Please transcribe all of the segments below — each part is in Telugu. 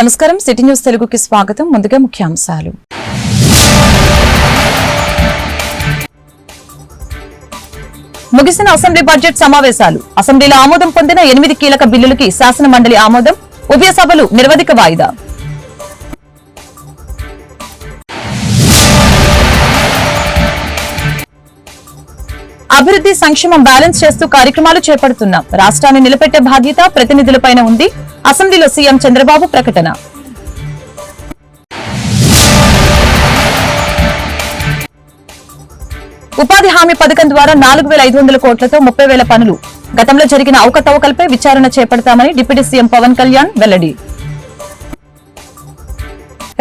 నమస్కారం సిటీ న్యూస్ తెలుగుకి స్వాగతం ముందుగా ముఖ్యాంశాలు ముగిసిన అసెంబ్లీ బడ్జెట్ సమావేశాలు అసెంబ్లీలో ఆమోదం పొందిన ఎనిమిది కీలక బిల్లులకి శాసన మండలి ఆమోదం ఉభయ సభలు నిర్వధిక వాయిదా అభివృద్ధి సంక్షేమం బ్యాలెన్స్ చేస్తూ కార్యక్రమాలు చేపడుతున్నాం రాష్ట్రాన్ని నిలబెట్టే బాధ్యత ప్రతినిధులపైన ఉంది అసెంబ్లీలో సీఎం చంద్రబాబు ప్రకటన ఉపాధి హామీ పథకం ద్వారా నాలుగు వేల ఐదు వందల కోట్లతో ముప్పై వేల పనులు గతంలో జరిగిన అవకతవకలపై విచారణ చేపడతామని డిప్యూటీ సీఎం పవన్ కళ్యాణ్ వెల్లడి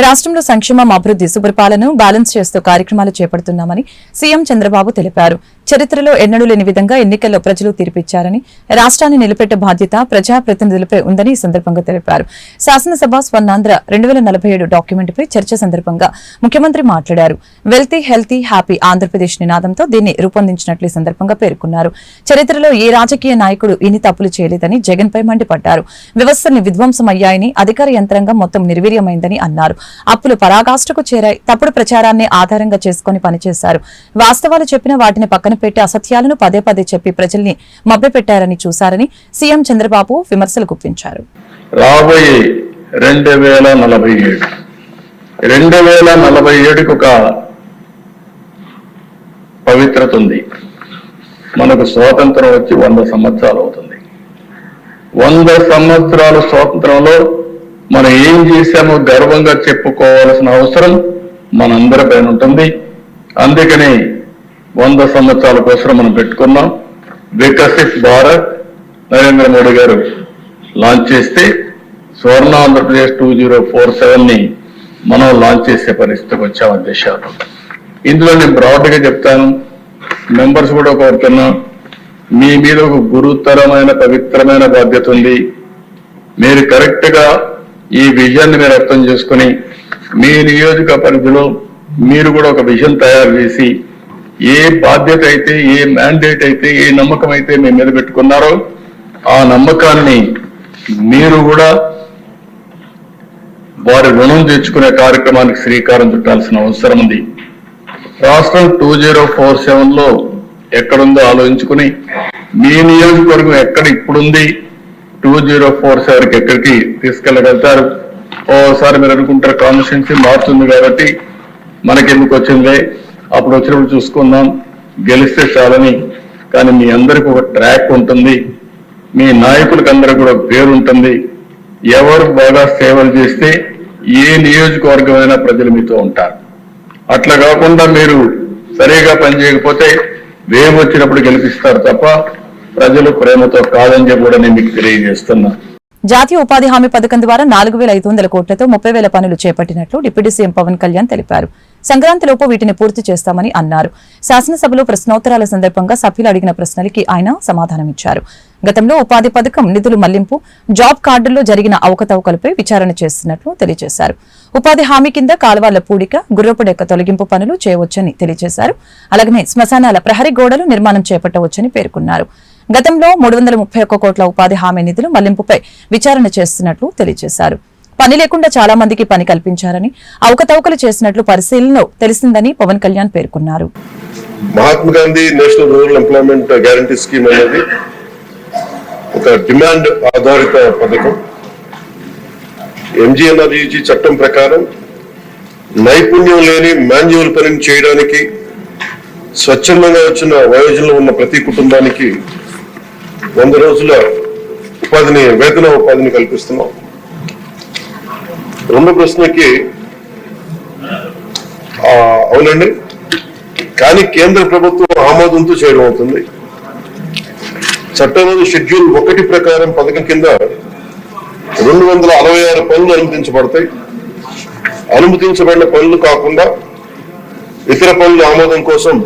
రాష్ట్రంలో సంక్షేమం అభివృద్ధి సుపరిపాలను బ్యాలెన్స్ చేస్తూ కార్యక్రమాలు చేపడుతున్నామని సీఎం చంద్రబాబు తెలిపారు చరిత్రలో ఎన్నడూ లేని విధంగా ఎన్నికల్లో ప్రజలు తీర్పిచ్చారని రాష్ట్రాన్ని నిలబెట్టే బాధ్యత ప్రజాప్రతినిధులపై ఉందని ఈ సందర్భంగా తెలిపారు శాసనసభ స్వర్ణాంధ్ర రెండు వేల నలభై ఏడు డాక్యుమెంట్పై చర్చ సందర్భంగా ముఖ్యమంత్రి మాట్లాడారు వెల్తీ హెల్తీ హ్యాపీ ఆంధ్రప్రదేశ్ నినాదంతో దీన్ని రూపొందించినట్లు సందర్భంగా పేర్కొన్నారు చరిత్రలో ఏ రాజకీయ నాయకుడు ఇన్ని తప్పులు చేయలేదని జగన్ పై మండిపడ్డారు వ్యవస్థల్ని విధ్వంసం అయ్యాయని అధికార యంత్రాంగం మొత్తం నిర్వీర్యమైందని అన్నారు అప్పులు పరాగాష్టకు చేరాయి తప్పుడు ప్రచారాన్ని ఆధారంగా చేసుకుని పనిచేశారు వాస్తవాలు చెప్పిన వాటిని పక్కన పక్కన పెట్టి అసత్యాలను పదే పదే చెప్పి ప్రజల్ని మభ్యపెట్టారని చూశారని సీఎం చంద్రబాబు విమర్శలు గుప్పించారు రాబోయే రెండు వేల రెండు వేల నలభై ఒక పవిత్రత ఉంది మనకు స్వాతంత్రం వచ్చి వంద సంవత్సరాలు అవుతుంది వంద సంవత్సరాల స్వాతంత్రంలో మనం ఏం చేశామో గర్వంగా చెప్పుకోవాల్సిన అవసరం మనందరి ఉంటుంది అందుకని వంద సంవత్సరాల కోసం మనం పెట్టుకున్నాం వికసిత్ భారత్ నరేంద్ర మోడీ గారు లాంచ్ చేస్తే Swarna Andhra Pradesh two zero four సెవెన్ని మనం లాంచ్ చేసే పరిస్థితికి వచ్చాం ఉద్దేశాలు ఇందులో నేను బ్రాడ్గా చెప్తాను మెంబర్స్ కూడా కోరుతున్నా మీ మీద ఒక గురుతరమైన పవిత్రమైన బాధ్యత ఉంది మీరు కరెక్ట్గా ఈ విజయాన్ని మీరు అర్థం చేసుకుని మీ నియోజక పరిధిలో మీరు కూడా ఒక విజన్ తయారు చేసి ఏ బాధ్యత అయితే ఏ మ్యాండేట్ అయితే ఏ నమ్మకం అయితే మీ మీద పెట్టుకున్నారో ఆ నమ్మకాన్ని మీరు కూడా వారి రుణం తెచ్చుకునే కార్యక్రమానికి శ్రీకారం చుట్టాల్సిన అవసరం ఉంది రాష్ట్రం టూ జీరో ఫోర్ సెవెన్ లో ఎక్కడుందో ఆలోచించుకుని మీ నియోజకవర్గం ఎక్కడ ఇప్పుడుంది టూ జీరో ఫోర్ కి ఎక్కడికి తీసుకెళ్ళగలుగుతారు ఓసారి మీరు అనుకుంటారు కాన్స్టిట్యున్సీ మారుతుంది కాబట్టి మనకెందుకు వచ్చిందే అప్పుడు వచ్చినప్పుడు చూసుకుందాం గెలిస్తే చాలని కానీ మీ అందరికి ఒక ట్రాక్ ఉంటుంది మీ నాయకులకు అందరికి కూడా పేరు ఉంటుంది ఎవరు బాగా సేవలు చేస్తే ఏ నియోజకవర్గమైనా ప్రజలు మీతో ఉంటారు అట్లా కాకుండా మీరు సరిగా పనిచేయకపోతే వేము వచ్చినప్పుడు గెలిపిస్తారు తప్ప ప్రజలు ప్రేమతో కాదని చెప్పి కూడా నేను మీకు తెలియజేస్తున్నా జాతీయ ఉపాధి హామీ పథకం ద్వారా నాలుగు వేల ఐదు వందల కోట్లతో ముప్పై వేల పనులు చేపట్టినట్లు డిప్యూటీ సీఎం పవన్ కళ్యాణ్ తెలిపారు సంక్రాంతిలోపు వీటిని పూర్తి చేస్తామని అన్నారు శాసనసభలో ప్రశ్నోత్తరాల సందర్భంగా సభ్యులు అడిగిన ప్రశ్నలకి ఆయన సమాధానమిచ్చారు గతంలో ఉపాధి పథకం నిధులు మళ్లింపు జాబ్ కార్డుల్లో జరిగిన అవకతవకలపై విచారణ చేస్తున్నట్లు తెలియజేశారు ఉపాధి హామీ కింద కాలువాళ్ల పూడిక గుర్రపుడెక్క తొలగింపు పనులు చేయవచ్చని తెలియజేశారు అలాగనే శ్మశానాల ప్రహరీ గోడలు నిర్మాణం చేపట్టవచ్చని పేర్కొన్నారు గతంలో మూడు కోట్ల ఉపాధి హామీ నిధులు మళ్లింపుపై విచారణ చేస్తున్నట్లు తెలియజేశారు పని లేకుండా చాలా మందికి పని కల్పించారని అవకతవకలు చేసినట్లు పరిశీలన తెలిసిందని పవన్ కళ్యాణ్ పేర్కొన్నారు Mahatma Gandhi national rural employment guarantee scheme అనేది ఒక డిమాండ్ ఆధారిత పథకం ఎంజిఎన్ఆర్జీ చట్టం ప్రకారం నైపుణ్యం లేని మాన్యువల్ పనిని చేయడానికి స్వచ్ఛందంగా వచ్చిన వయోజనంలో ఉన్న ప్రతి కుటుంబానికి వంద రోజుల ఉపాధిని వేతన ఉపాధిని కల్పిస్తున్నాం రెండు ప్రశ్నకి అవునండి కానీ కేంద్ర ప్రభుత్వం ఆమోదంతో చేయడం అవుతుంది చట్టం షెడ్యూల్ ఒకటి ప్రకారం పథకం కింద రెండు వందల అరవై ఆరు పనులు అనుమతించబడతాయి అనుమతించబడిన పనులు కాకుండా ఇతర పనుల ఆమోదం కోసం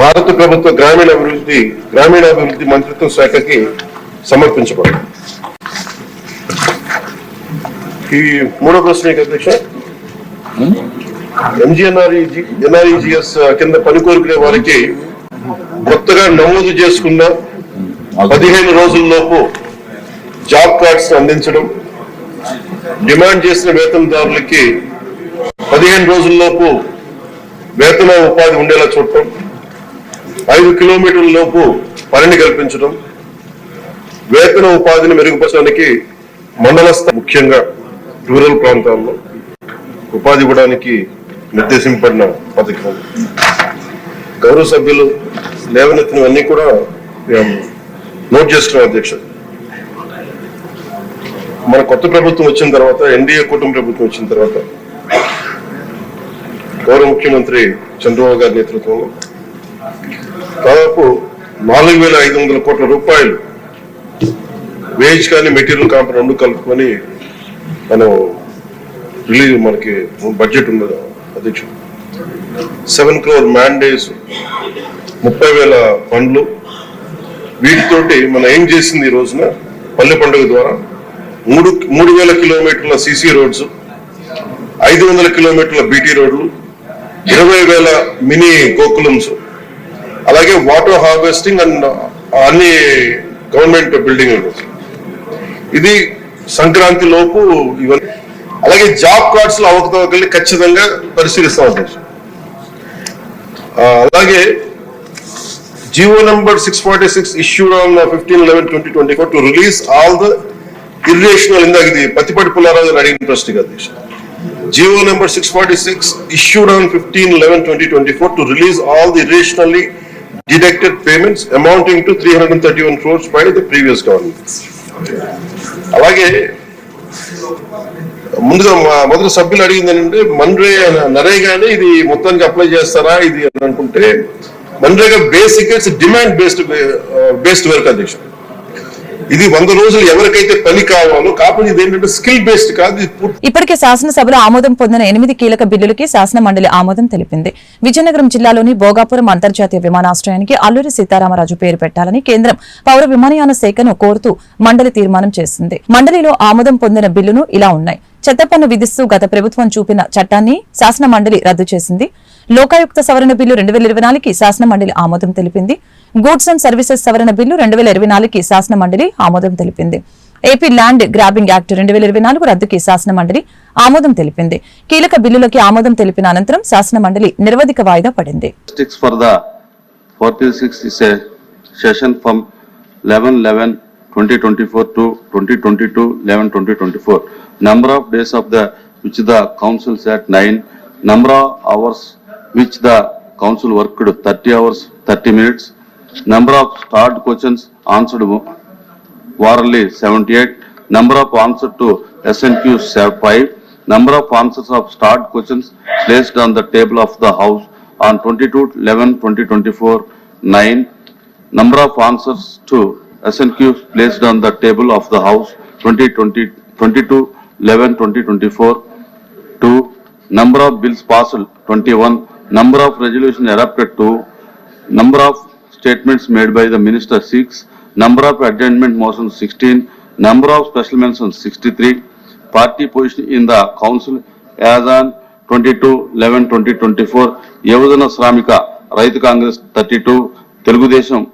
భారత ప్రభుత్వ గ్రామీణ అభివృద్ధి గ్రామీణాభివృద్ధి మంత్రిత్వ శాఖకి సమర్పించబడతాయి ఈ మూడో ప్రశ్న అధ్యక్ష ఎంజిఎన్ఆర్ఈజీ ఎన్ఆర్ఈజిఎస్ కింద పని కోరుకునే వారికి కొత్తగా నమోదు చేసుకున్న పదిహేను రోజుల్లోపు జాబ్ కార్డ్స్ అందించడం డిమాండ్ చేసిన వేతనదారులకి పదిహేను రోజుల్లోపు వేతన ఉపాధి ఉండేలా చూడటం ఐదు కిలోమీటర్ల లోపు పనిని కల్పించడం వేతన ఉపాధిని మెరుగుపరచడానికి మండలస్థ ముఖ్యంగా రూరల్ ప్రాంతాల్లో ఉపాధి ఇవ్వడానికి నిర్దేశింపడిన పథకం గౌరవ సభ్యులు లేవనెత్తినవన్నీ కూడా నోట్ చేసుకున్నాం అధ్యక్ష మన కొత్త ప్రభుత్వం వచ్చిన తర్వాత ఎన్డీఏ కూటమి ప్రభుత్వం వచ్చిన తర్వాత గౌరవ ముఖ్యమంత్రి చంద్రబాబు గారి నేతృత్వంలో దాదాపు నాలుగు వేల ఐదు వందల కోట్ల రూపాయలు వేజ్ కానీ మెటీరియల్ కాంపౌండ్ రెండు కలుపుకొని మనం రిలీజ్ మనకి బడ్జెట్ ఉన్నది అధ్యక్షుడు సెవెన్ క్రోర్ మ్యాండేస్ ముప్పై వేల పండ్లు వీటితోటి మనం ఏం చేసింది ఈ రోజున పల్లె పండుగ ద్వారా మూడు మూడు వేల కిలోమీటర్ల సీసీ రోడ్స్ ఐదు వందల కిలోమీటర్ల బీటీ రోడ్లు ఇరవై వేల మినీ గోకులమ్స్ అలాగే వాటర్ హార్వెస్టింగ్ అండ్ అన్ని గవర్నమెంట్ బిల్డింగ్ ఇది సంక్రాంతి లోపు ఇవన్నీ అలాగే జాబ్ కార్డ్స్ లో అవకతవకల్ని ఖచ్చితంగా పరిశీలిస్తా అధ్యక్ష అలాగే GO number six forty six issued on fifteen eleven twenty twenty four to release all the irrational ఇందాక ఇది పత్తిపాటి పుల్లారాజు గారు అడిగిన ప్రశ్న అధ్యక్ష GO number six forty six issued on fifteen eleven twenty twenty four to release all the irrationally deducted payments amounting to three hundred and thirty one crores by the previous government అలాగే ముందుగా మా మొదటి సభ్యులు అడిగింది ఏంటంటే మన్రే నరేగానే ఇది మొత్తానికి అప్లై చేస్తారా ఇది అని అనుకుంటే MNREGA basic demand based based work అధ్యక్షుడు ఇది వంద రోజులు ఎవరికైతే పని కావాలో కాకపోతే ఇది ఏంటంటే స్కిల్ బేస్డ్ కాదు ఇప్పటికే శాసనసభలో ఆమోదం పొందిన ఎనిమిది కీలక బిల్లులకి శాసన మండలి ఆమోదం తెలిపింది విజయనగరం జిల్లాలోని భోగాపురం అంతర్జాతీయ విమానాశ్రయానికి అల్లూరి సీతారామరాజు పేరు పెట్టాలని కేంద్రం పౌర విమానయాన శాఖను కోరుతూ మండలి తీర్మానం చేసింది మండలిలో ఆమోదం పొందిన బిల్లును ఇలా ఉన్నాయి చెత్తపన్ను విధిస్తూ గత ప్రభుత్వం చూపిన చట్టాన్ని శాసన మండలి రద్దు చేసింది లోకాయుక్త సవరణ బిల్లు రెండు వేల ఇరవై నాలుగుకి శాసన మండలి ఆమోదం తెలిపింది గూడ్స్ అండ్ సర్వీసెస్ సవరణ బిల్లు రెండు వేల ఇరవై నాలుగుకి శాసన మండలి ఆమోదం తెలిపింది ఏపీ ల్యాండ్ గ్రాబింగ్ యాక్ట్ రెండు వేల ఇరవై నాలుగు రద్దుకి శాసన మండలి ఆమోదం తెలిపింది కీలక బిల్లులకి ఆమోదం తెలిపిన అనంతరం శాసన మండలి నిర్వధిక వాయిదా పడింది session from 2024 to 2022, 11/2024. Number of days of which the council sat 9, number of hours which the council worked 30 hours 30 minutes, number of starred questions answered orally 78, number of answers to SNQ 5, number of answers of starred questions placed on the table of the house on 22/11/2024 9, number of answers to SNQ placed on the table of the House 2020, 22 11 2024 to number of bills passed 21 number of resolution adopted to number of statements made by the minister 6 number of adjournment motions 16 number of special mentions 63 party position in the council as on 22 11 2024 Yavudana Sramika, రైతు Congress 32, Telugu Desham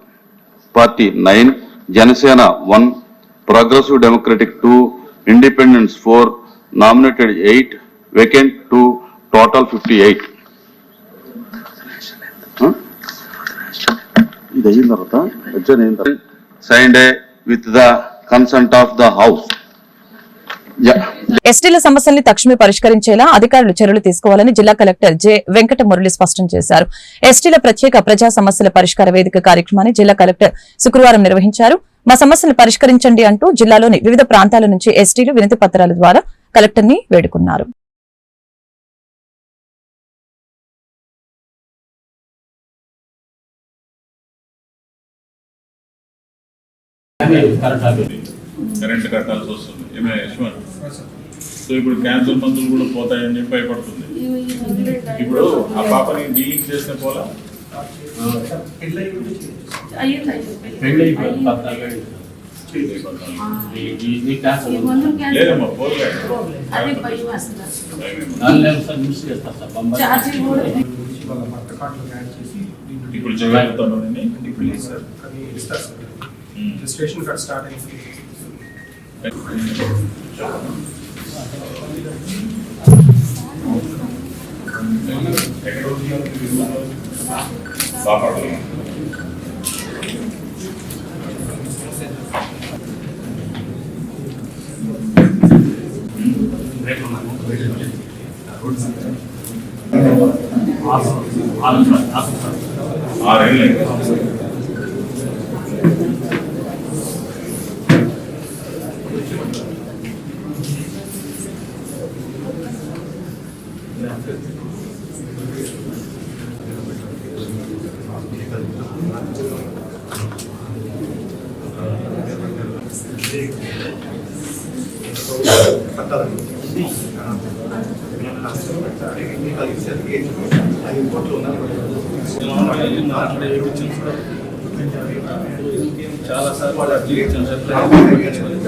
party nine Janasena one progressive democratic two independents four nominated eight vacant two total fifty eight ఇది అయిన తర్వాత sine die with the consent of the house ఎస్టీల సమస్యల్ని తక్షణమే పరిష్కరించేలా అధికారులు చర్యలు తీసుకోవాలని జిల్లా కలెక్టర్ జె వెంకట మురళి స్పష్టం చేశారు ఎస్టీల ప్రత్యేక ప్రజా సమస్యల పరిష్కార వేదిక కార్యక్రమాన్ని జిల్లా కలెక్టర్ శుక్రవారం నిర్వహించారు మా సమస్యలు పరిష్కరించండి అంటూ జిల్లాలోని వివిధ ప్రాంతాల నుంచి ఎస్టీలు వినతి పత్రాల ద్వారా కలెక్టర్ ని వేడుకున్నారు కరెంట్ కట్టాల్సి వస్తుంది ఏమైనా సో ఇప్పుడు క్యాన్సర్ మందులు కూడా పోతాయని భయపడుతుంది ఇప్పుడు ఆ పాపని డీలింగ్ చేసిన పోలా లేదమ్మా పోలే ఇప్పుడు జగన్ ఇప్పుడు స్టార్ట్ hmm. అయింది சாப்பாடு ஆறு ஆறு ஆறு and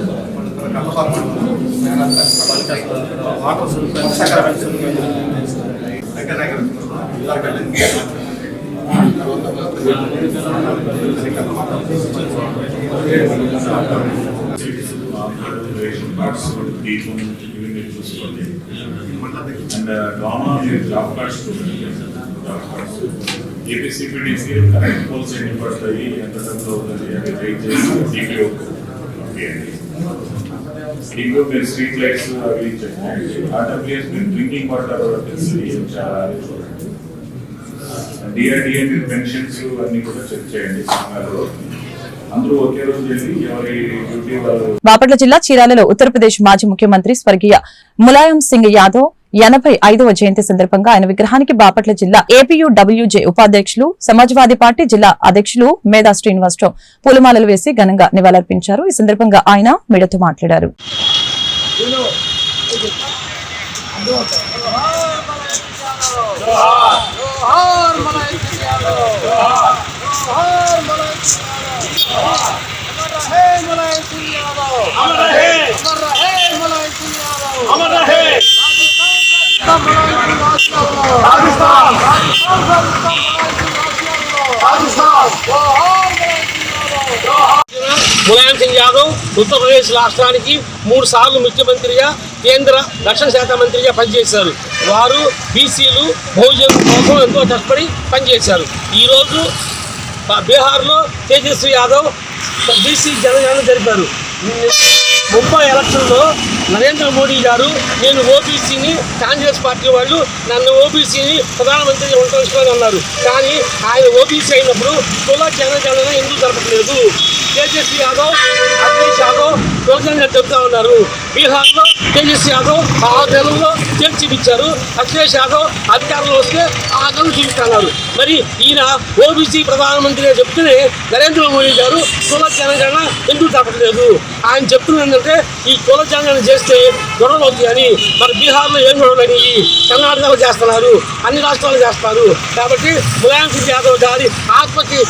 drama job cards APCPDC correct poles ఎన్ని పడతాయి ఎంత టైంలో అవుతుంది అది వెయిట్ చేసి చేయండి మీకు మీరు స్ట్రీట్ లైట్స్ అవి చెప్పండి వాటర్ ప్లేస్ మీరు డ్రింకింగ్ వాటర్ కూడా ఫెసిలిటీ చాలా డిఆర్డిఏ మీరు పెన్షన్స్ అన్ని కూడా చెక్ చేయండి సంఘాలు బాపట్ల జిల్లా చీరాలలో ఉత్తరప్రదేశ్ మాజీ ముఖ్యమంత్రి స్వర్గీయ ములాయం సింగ్ యాదవ్ ఎనభై ఐదవ జయంతి సందర్భంగా ఆయన విగ్రహానికి బాపట్ల జిల్లా ఏపీయూడబ్ల్యూజే ఉపాధ్యక్షులు సమాజ్వాదీ పార్టీ జిల్లా అధ్యక్షులు మేధా శ్రీనివాసరావు పూలమాలలు వేసి ఘనంగా నివాళులర్పించారు ఈ సందర్భంగా ఆయన మీడియాతో మాట్లాడారు ములాయం సింగ్ యాదవ్ ఉత్తరప్రదేశ్ రాష్ట్రానికి మూడు సార్లు ముఖ్యమంత్రిగా కేంద్ర రక్షణ శాఖ మంత్రిగా పనిచేశారు వారు బీసీలు బహుజనుల కోసం ఎంతో కష్టపడి పనిచేశారు ఈరోజు బీహార్లో తేజస్వి యాదవ్ బీసీ జనగణన జరిపారు ముంబై ఎలక్షన్లో నరేంద్ర మోడీ గారు నేను ఓబీసీని కాంగ్రెస్ పార్టీ వాళ్ళు నన్ను ఓబీసీని ప్రధానమంత్రిని ఉండవలసుకొని అన్నారు కానీ ఆయన ఓబీసీ అయినప్పుడు కుల జనజన ఎందుకు జరపట్లేదు తేజస్వి యాదవ్ అఖిలేష్ యాదవ్ కులజన చెప్తా ఉన్నారు బీహార్లో తేజస్వి యాదవ్ ఆ తెలుగులో చేర్చి చూపించారు అఖిలేష్ యాదవ్ అధికారంలో వస్తే ఆ నెలలు చూపిస్తున్నారు మరి ఈయన ఓబీసీ ప్రధానమంత్రిగా చెప్తూనే నరేంద్ర మోడీ గారు కుల జనగణన ఎందుకు తప్పట్లేదు ఆయన చెప్తున్నదంటే ఈ కుల జనగణన చేస్తే అవుతుంది అని మరి బీహార్లో ఏం చూడలేని అనేవి కర్ణాటకలో చేస్తున్నారు అన్ని రాష్ట్రాలు చేస్తారు కాబట్టి ములాయం సింగ్ యాదవ్ గారి ఆత్మకి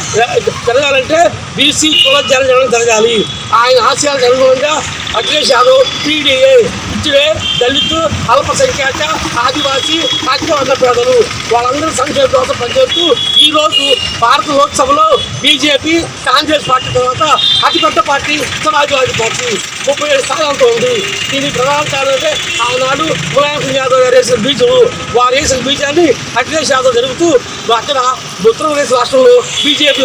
జరగాలంటే బీసీ కుల జరగడం జరగాలి ఆయన ఆశయాలు జరగకుండా అఖిలేష్ యాదవ్ టీడీఏ ఇచ్చుడే దళిత్ అల్పసంఖ్యాక ఆదివాసీ అగ్రవర్ణ పేదలు వాళ్ళందరూ సంక్షేమ కోసం పనిచేస్తూ ఈరోజు భారత లోక్సభలో బీజేపీ కాంగ్రెస్ పార్టీ తర్వాత అతిపెద్ద పార్టీ సమాజ్వాదీ పార్టీ ముప్పై ఏడు స్థానాలతో ఉంది దీనికి ప్రధాన కారణం అంటే ఆనాడు ములాయం సింగ్ యాదవ్ గారు వేసిన బీజం వారు వేసిన బీజాన్ని అఖిలేష్ యాదవ్ జరుగుతూ అక్కడ ఉత్తరప్రదేశ్ రాష్ట్రంలో బీజేపీ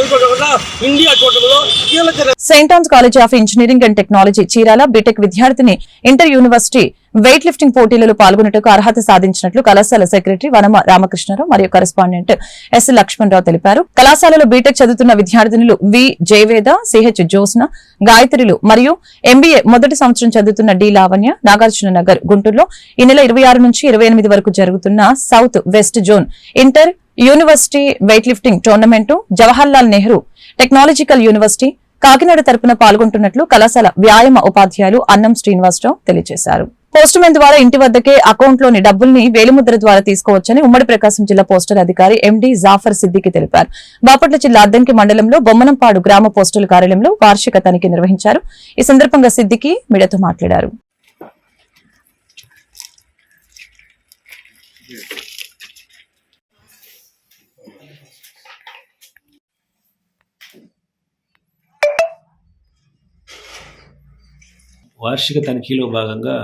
ఇండియా కూటమిలో కీలక saint Ann's college of engineering and technology Chirala B Tech విద్యార్థిని ఇంటర్ యూనివర్సిటీ వెయిట్ లిఫ్టింగ్ పోటీలలో పాల్గొనేందుకు అర్హత సాధించినట్లు కళాశాల సెక్రటరీ వనమ రామకృష్ణరావు మరియు కరెస్పాండెంట్ ఎస్ లక్ష్మణరావు తెలిపారు కళాశాలలో బీటెక్ చదువుతున్న విద్యార్థినులు వి జయవేద సిహెచ్ జోస్న గాయత్రిలు మరియు ఎంబీఏ మొదటి సంవత్సరం చదువుతున్న డి లావణ్య నాగార్జున నగర్ గుంటూరులో ఈ నెల ఇరవై నుంచి ఇరవై వరకు జరుగుతున్న south west zone inter university weight lifting tournament Jawaharlal Nehru technological university Kakinada తరపున పాల్గొంటున్నట్లు కళాశాల వ్యాయామ ఉపాధ్యాయులు అన్నం శ్రీనివాసరావు తెలియజేశారు పోస్టుమెన్ ద్వారా ఇంటి వద్దకే అకౌంట్లోని డబ్బుల్ని వేలిముద్ర ద్వారా తీసుకోవచ్చని ఉమ్మడి ప్రకాశం జిల్లా పోస్టల్ అధికారి ఎండి జాఫర్ సిద్దికి తెలిపారు బాపట్ల జిల్లా అద్దంకి మండలంలో బొమ్మనంపాడు గ్రామ పోస్టల్ కార్యాలయంలో వార్షిక తనిఖీ నిర్వహించారు ఈ సందర్భంగా సిద్దికి మీడియాతో మాట్లాడారు వార్షిక తనిఖీలో భాగంగా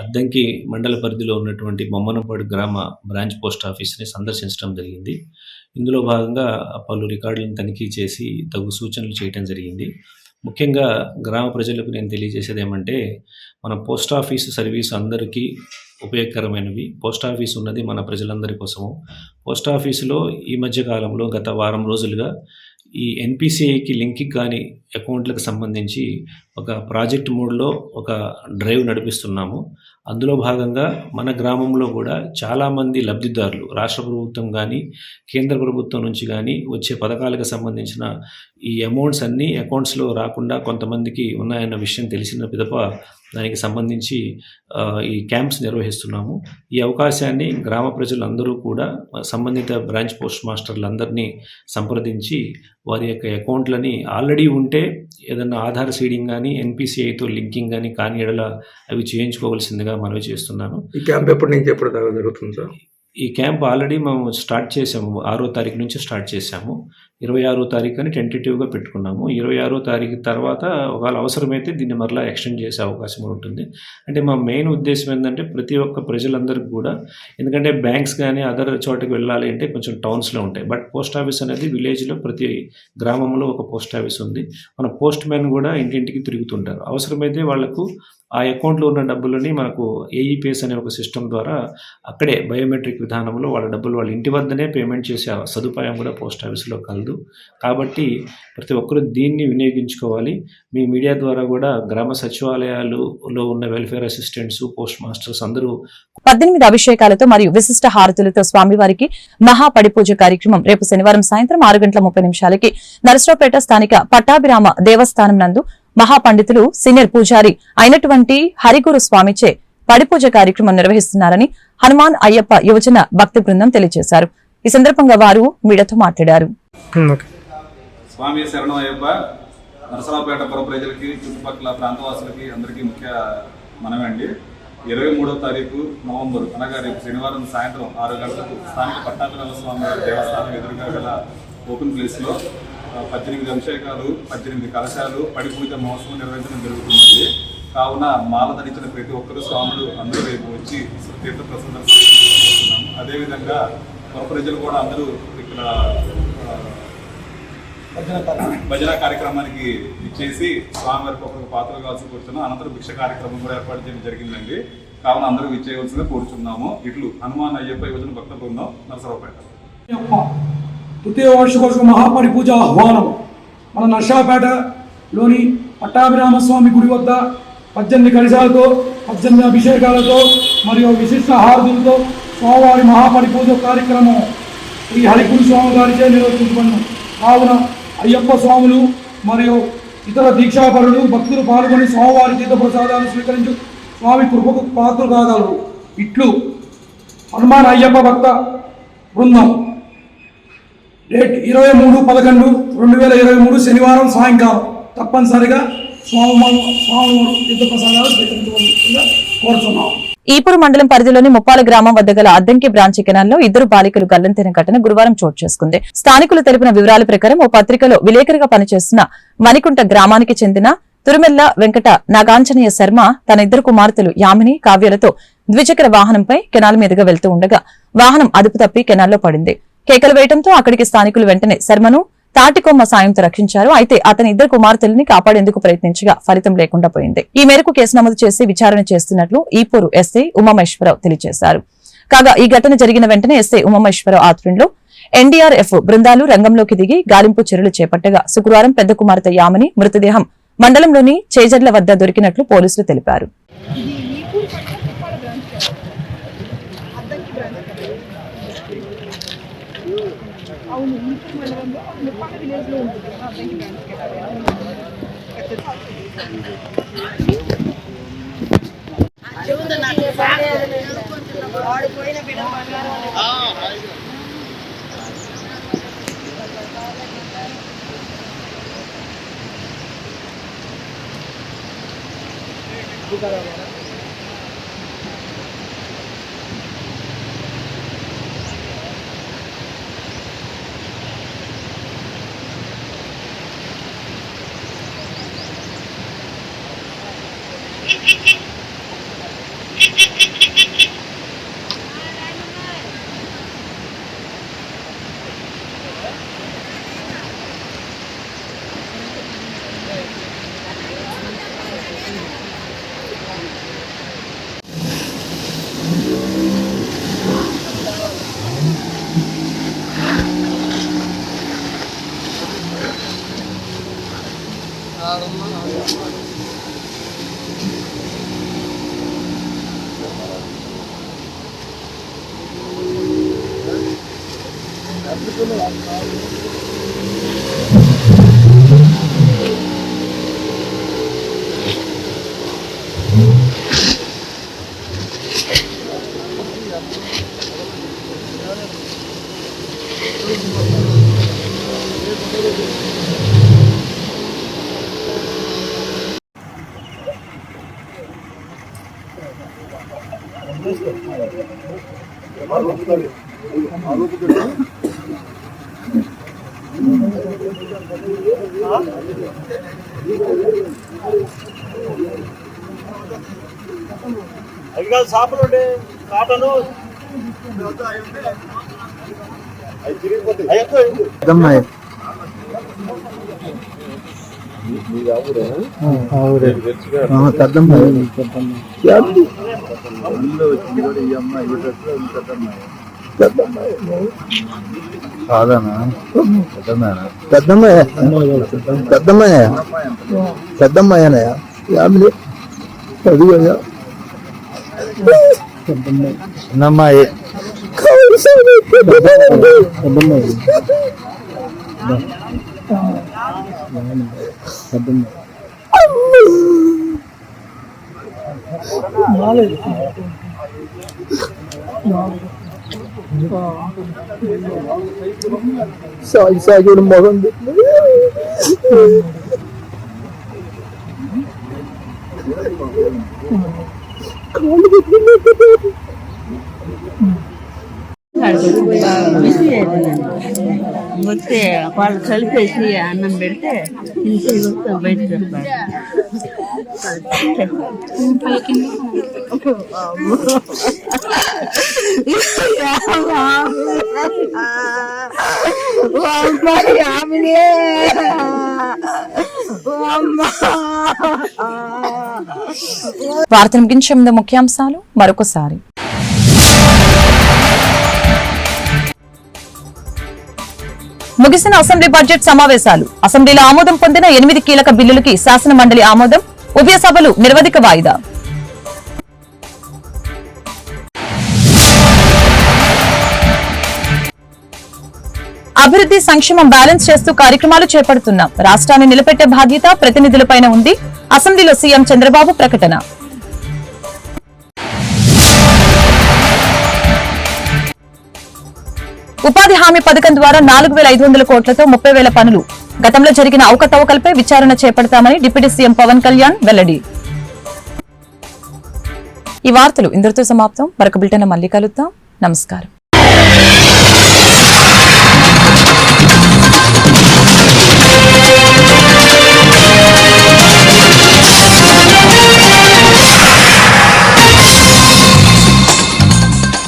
అద్దంకి మండల పరిధిలో ఉన్నటువంటి బొమ్మనపాడు గ్రామ బ్రాంచ్ పోస్ట్ ఆఫీస్ని సందర్శించడం జరిగింది ఇందులో భాగంగా పలు రికార్డులను తనిఖీ చేసి తగు సూచనలు చేయడం జరిగింది ముఖ్యంగా గ్రామ ప్రజలకు నేను తెలియజేసేది ఏమంటే మన పోస్ట్ ఆఫీసు సర్వీస్ అందరికీ ఉపయోగకరమైనవి పోస్ట్ ఆఫీస్ ఉన్నది మన ప్రజలందరి కోసము పోస్ట్ ఆఫీసులో ఈ మధ్య కాలంలో గత వారం రోజులుగా ఈ ఎన్పిసిఐకి లింక్కి కానీ అకౌంట్లకు సంబంధించి ఒక ప్రాజెక్ట్ మోడ్లో ఒక డ్రైవ్ నడిపిస్తున్నాము అందులో భాగంగా మన గ్రామంలో కూడా చాలామంది లబ్ధిదారులు రాష్ట్ర ప్రభుత్వం కానీ కేంద్ర ప్రభుత్వం నుంచి కానీ వచ్చే పథకాలకు సంబంధించిన ఈ అమౌంట్స్ అన్నీ అకౌంట్స్లో రాకుండా కొంతమందికి ఉన్నాయన్న విషయం తెలిసిన పిదప దానికి సంబంధించి ఈ క్యాంప్స్ నిర్వహిస్తున్నాము ఈ అవకాశాన్ని గ్రామ ప్రజలందరూ కూడా సంబంధిత బ్రాంచ్ పోస్ట్ మాస్టర్లందరినీ సంప్రదించి వారి యొక్క అకౌంట్లని ఆల్రెడీ ఉంటే ఏదన్నా ఆధార్ సీడింగ్ కానీ ఎన్పిసిఐతో లింకింగ్ కానీ కానీ ఎడల అవి చేయించుకోవాల్సిందిగా మనవి చేస్తున్నాను ఈ క్యాంప్ ఎప్పటి నుంచి ఎప్పుడు జరుగుతుంది సార్ ఈ క్యాంప్ ఆల్రెడీ మేము స్టార్ట్ చేసాము ఆరో తారీఖు నుంచి స్టార్ట్ చేసాము ఇరవై ఆరో తారీఖు అని టెంటేటివ్గా పెట్టుకున్నాము ఇరవై ఆరో తారీఖు తర్వాత ఒకవేళ అవసరమైతే దీన్ని మరలా ఎక్స్టెండ్ చేసే అవకాశం ఉంటుంది అంటే మా మెయిన్ ఉద్దేశం ఏంటంటే ప్రతి ఒక్క ప్రజలందరికీ కూడా ఎందుకంటే బ్యాంక్స్ కానీ అదర్ చోటకి వెళ్ళాలి అంటే కొంచెం టౌన్స్లో ఉంటాయి బట్ పోస్ట్ ఆఫీస్ అనేది విలేజ్లో ప్రతి గ్రామంలో ఒక పోస్ట్ ఆఫీస్ ఉంది మన పోస్ట్ మ్యాన్ కూడా ఇంటింటికి తిరుగుతుంటారు అవసరమైతే వాళ్లకు ఆ అకౌంట్లో ఉన్న డబ్బులని మనకు ఏఈపీఎస్ e అనే ఒక సిస్టమ్ ద్వారా అక్కడే బయోమెట్రిక్ విధానంలో వాళ్ళ డబ్బులు వాళ్ళ ఇంటి వద్దనే పేమెంట్ చేసే సదుపాయం కూడా పోస్ట్ ఆఫీస్లో కలదు కాబట్టి ప్రతి ఒక్కరూ దీన్ని వినియోగించుకోవాలి మీ మీడియా ద్వారా కూడా గ్రామ లో ఉన్న వెల్ఫేర్ అసిస్టెంట్స్ పోస్ట్ మాస్టర్స్ అందరూ పద్దెనిమిది అభిషేకాలతో మరియు విశిష్ట హారతులతో స్వామివారికి మహాపడిపూజ కార్యక్రమం రేపు శనివారం సాయంత్రం ఆరు గంటల ముప్పై నిమిషాలకి నరసరావుపేట స్థానిక పట్టాభిరామ దేవస్థానం నందు మహాపండితులు సీనియర్ పూజారి అయినటువంటి హరిగురు స్వామిచే పడిపూజ కార్యక్రమం నిర్వహిస్తున్నారని హనుమాన్ అయ్యప్ప యువజన భక్తి బృందం తెలియజేశారు ఈ సందర్భంగా వారు మీడియాతో మాట్లాడారు స్వామి శరణం అయ్యప్ప నరసరావుపేట పుర ప్రజలకి చుట్టుపక్కల ప్రాంతవాసులకి అందరికీ ముఖ్య మనమండి ఇరవై మూడో తారీఖు నవంబర్ అనగా రేపు శనివారం సాయంత్రం ఆరు గంటలకు స్థానిక పట్టాభిరామ స్వామి దేవస్థానం ఎదురుగా గల ఓపెన్ ప్లేస్లో పద్దెనిమిది అభిషేకాలు పద్దెనిమిది కలశాలు పడిపూజ మహోత్సవం నిర్వహించడం జరుగుతున్నది కావున మాల ధరించిన ప్రతి ఒక్కరూ స్వాములు అందరూ రేపు వచ్చి తీర్థ ప్రసన్నం అదేవిధంగా మన ప్రజలు కూడా అందరూ ఇక్కడ భజన కార్యక్రమానికి ఇచ్చేసి స్వామివారికి ఒక్కొక్క పాత్రలు కావాల్సి కూర్చున్నాం అనంతరం భిక్ష కార్యక్రమం కూడా ఏర్పాటు చేయడం జరిగిందండి కావున అందరూ విచ్చేయవలసిందిగా కోరుచున్నాము ఇట్లు హనుమాన్ అయ్యప్ప యోజన భక్త బృందం నరసరావుపేట తృతీయ వార్షికోత్సవ మహాపరి పూజ ఆహ్వానం మన నర్షాపేటలోని పట్టాభిరామస్వామి గుడి వద్ద పద్దెనిమిది కలశాలతో పద్దెనిమిది అభిషేకాలతో మరియు విశిష్ట హారతులతో స్వామివారి మహాపరి పూజ కార్యక్రమం ఈ హరికుడు స్వామి గారిచే నిర్వహించబడిన కావున అయ్యప్ప స్వాములు మరియు ఇతర దీక్షాపరులు భక్తులు పాల్గొని స్వామివారి తీర్థప్రసాదాలు స్వీకరించు స్వామి కృపకు పాత్ర కాగలరు ఇట్లు హనుమాన్ అయ్యప్ప భక్త బృందం డేట్ ఇరవై మూడు పదకొండు రెండు వేల ఇరవై మూడు శనివారం సాయంకాలం తప్పనిసరిగా ఈపురు మండలం పరిధిలోని ముప్పాల గ్రామం వద్ద గల అద్దంకి బ్రాంచ్ కెనాల్లో ఇద్దరు బాలికలు తిన ఘటన గురువారం చోటు చేసుకుంది స్థానికులు తెలిపిన వివరాల ప్రకారం ఓ పత్రికలో విలేకరిగా పనిచేస్తున్న మణికుంట గ్రామానికి చెందిన తురుమెల్ల వెంకట నాగాంజనేయ శర్మ తన ఇద్దరు కుమార్తెలు యామిని కావ్యలతో ద్విచక్ర వాహనంపై కెనాల్ మీదుగా వెళ్తూ ఉండగా వాహనం అదుపు తప్పి కెనాల్లో పడింది కేకలు వేయడంతో అక్కడికి స్థానికులు వెంటనే శర్మను తాటికొమ్మ సాయంతో రక్షించారు అయితే అతని ఇద్దరు కుమార్తెల్ని కాపాడేందుకు ప్రయత్నించగా ఫలితం లేకుండా పోయింది ఈ మేరకు కేసు నమోదు చేసి విచారణ చేస్తున్నట్లు ఈపూరు ఎస్ఐ ఉమామేశ్వరరావు తెలియజేశారు కాగా ఈ ఘటన జరిగిన వెంటనే ఎస్ఐ ఉమామేశ్వరరావు ఆధ్వర్యంలో ఎన్డీఆర్ఎఫ్ బృందాలు రంగంలోకి దిగి గాలింపు చర్యలు చేపట్టగా శుక్రవారం పెద్ద కుమార్తె యామని మృతదేహం మండలంలోని చేజర్ల వద్ద దొరికినట్లు పోలీసులు తెలిపారు అవును ముప్పన్న విలేజ్లో ఉంటుంది ఆడిపోయిన బిడ్డ బంగారం అవి కాదు చేపలు ఉండే కాటను కాదనా పెద్దమ్మాయ పెద్దమ్మాయ పెద్దమ్మాయనయా యామిని చదువు అయ్యా పెద్దమ్మాయి సాగి సాగి మొహం కాళ్ళు పెట్టుకున్నట్టు వస్తే వాళ్ళు కలిపేసి అన్నం పెడితే వార్త ముగించే ముందు ముఖ్యాంశాలు మరొకసారి ముగిసిన అసెంబ్లీ బడ్జెట్ సమావేశాలు అసెంబ్లీలో ఆమోదం పొందిన ఎనిమిది కీలక బిల్లులకి శాసన మండలి ఆమోదం ఉభయ సభలు నిర్వధిక వాయిదా అభివృద్ధి సంక్షేమం బ్యాలెన్స్ చేస్తూ కార్యక్రమాలు చేపడుతున్నాం రాష్ట్రాన్ని నిలబెట్టే బాధ్యత ప్రతినిధులపైన ఉంది అసెంబ్లీలో సీఎం చంద్రబాబు ప్రకటన ఉపాధి హామీ పథకం ద్వారా నాలుగు వేల ఐదు వందల కోట్లతో ముప్పై వేల పనులు గతంలో జరిగిన అవకతవకలపై విచారణ చేపడతామని డిప్యూటీ సీఎం పవన్ కళ్యాణ్ వెల్లడి ఈ వార్తలు ఇందరితో సమాప్తం మరొక బిల్టన్ మళ్ళీ కలుద్దాం నమస్కారం